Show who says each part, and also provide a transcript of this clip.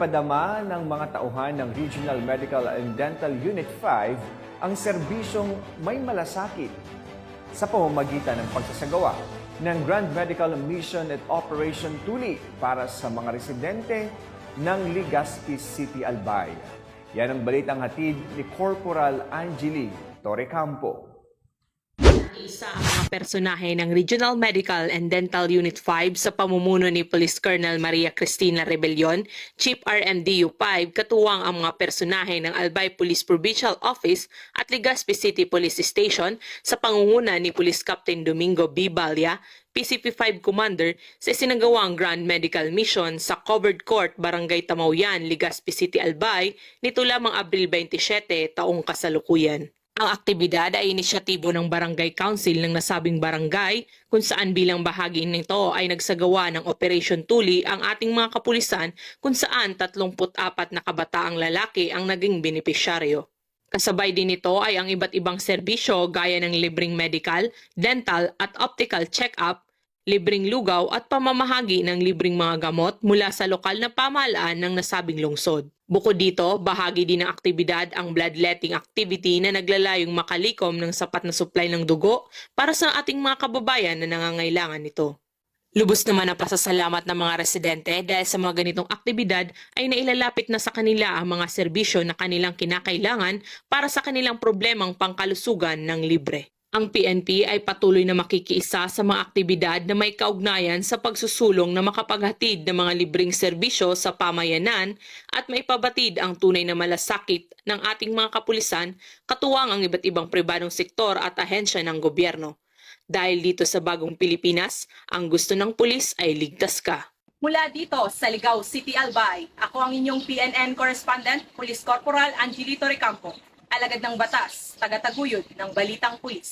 Speaker 1: Ipinagpadama ng mga tauhan ng Regional Medical and Dental Unit 5 ang serbisyong may malasakit sa pamamagitan ng pagsasagawa ng Grand Medical Mission at Operation Tuli para sa mga residente ng Legazpi City, Albay. Yan ang balitang hatid ni Corporal Angeli Torrecampo.
Speaker 2: Isa ang mga personahe ng Regional Medical and Dental Unit 5 sa pamumuno ni Police Colonel Maria Cristina Rebellion, Chief RMDU 5, katuwang ang mga personahe ng Albay Police Provincial Office at Legazpi City Police Station sa pangunguna ni Police Captain Domingo B. Balya, PCP-5 Commander sa sinagawang Grand Medical Mission sa Covered Court, Barangay Tamauyan, Legazpi City, Albay, nito lamang Abril 27, taong kasalukuyan. Ang aktibidad ay inisyatibo ng Barangay Council ng nasabing barangay kung saan bilang bahagi nito ay nagsagawa ng Operation Tuli ang ating mga kapulisan kung saan 34 na kabataang lalaki ang naging benepisyaryo. Kasabay din nito ay ang iba't ibang serbisyo gaya ng libreng medical, dental at optical check-up, libreng lugaw at pamamahagi ng libreng mga gamot mula sa lokal na pamahalaan ng nasabing lungsod. Bukod dito, bahagi din ng aktibidad ang bloodletting activity na naglalayong makalikom ng sapat na supply ng dugo para sa ating mga kababayan na nangangailangan nito. Lubos naman ang pasasalamat ng mga residente dahil sa mga ganitong aktibidad ay nailalapit na sa kanila ang mga serbisyo na kanilang kinakailangan para sa kanilang problemang pangkalusugan ng libre. Ang PNP ay patuloy na makikiisa sa mga aktibidad na may kaugnayan sa pagsusulong na makapaghatid ng mga libreng serbisyo sa pamayanan at maipabatid ang tunay na malasakit ng ating mga kapulisan katuwang ang iba't ibang pribadong sektor at ahensya ng gobyerno. Dahil dito sa bagong Pilipinas, ang gusto ng pulis ay ligtas ka.
Speaker 3: Mula dito sa Ligaw City, Albay, ako ang inyong PNN correspondent, Police Corporal Angelito Recampo, alagad ng batas, tagataguyod ng Balitang Pulis.